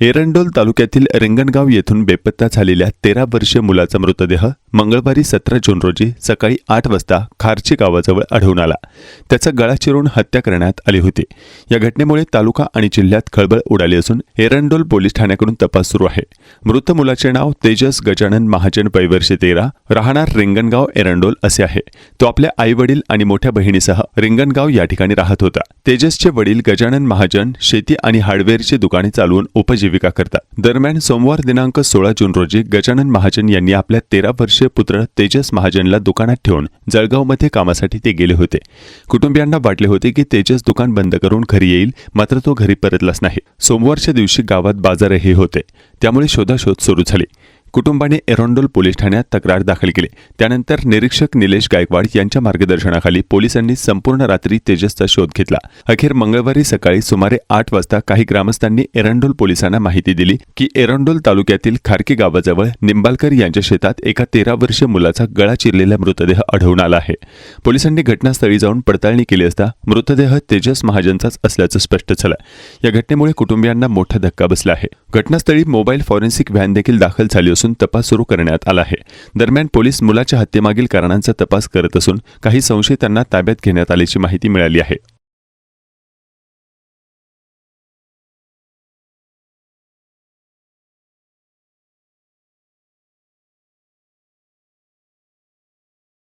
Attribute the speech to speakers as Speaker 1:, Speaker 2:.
Speaker 1: एरंडोल तालुक्यातील रिंगणगाव येथून बेपत्ता झालेल्या तेरा वर्षीय मुलाचा मृतदेह मंगळवारी सतरा जून रोजी सकाळी आठ वाजता खारची गावाजवळ आढळून आला. त्याचा गळा चिरून हत्या करण्यात आली होती. या घटनेमुळे तालुका आणि जिल्ह्यात खळबळ उडाली असून एरंडोल पोलीस ठाण्याकडून तपास सुरू आहे. मृत मुलाचे नाव तेजस गजानन महाजन पैवर्षी तेरा राहणार रिंगणगाव एरंडोल असे आहे. तो आपल्या आई वडील आणि मोठ्या बहिणीसह रिंगणगाव या ठिकाणी राहत होता. तेजसचे वडील गजानन महाजन शेती आणि हार्डवेअरची दुकाने चालवून उपजीविका करतात. दरम्यान सोमवार दिनांक सोळा जून रोजी गजानन महाजन यांनी आपल्या तेरा वर्षीय पुत्र तेजस महाजनला दुकानात ठेवून जळगावमध्ये कामासाठी ते गेले होते. कुटुंबियांना वाटले होते की तेजस दुकान बंद करून घरी येईल मात्र तो घरी परतलाच नाही. सोमवारच्या दिवशी गावात बाजारही होते. त्यामुळे शोधाशोध सुरू झाली. कुटुंबाने एरोंडोल पोलीस ठाण्यात तक्रार दाखल केली. त्यानंतर निरीक्षक निलेश गायकवाड यांच्या मार्गदर्शनाखाली पोलिसांनी संपूर्ण रात्री तेजसचा शोध घेतला. अखेर मंगळवारी सकाळी सुमारे आठ वाजता काही ग्रामस्थांनी एरंडोल पोलिसांना माहिती दिली की एरंडोल तालुक्यातील खारकी गावाजवळ निंबालकर यांच्या शेतात एका तेरा वर्षीय मुलाचा गळा चिरलेला मृतदेह आढळून आला आहे. पोलिसांनी घटनास्थळी जाऊन पडताळणी केली असता मृतदेह तेजस महाजनचाच असल्याचं स्पष्ट झालं. या घटनेमुळे कुटुंबियांना मोठा धक्का बसला आहे. घटनास्थळी मोबाईल फॉरेन्सिक व्हॅन देखील दाखल झाली असून तपास सुरू करण्यात आला आहे. दरम्यान पोलीस मुलाच्या हत्येमागील कारणांचा तपास करत असून काही संशयितांना ताब्यात घेण्यात आल्याची माहिती मिळाली आहे.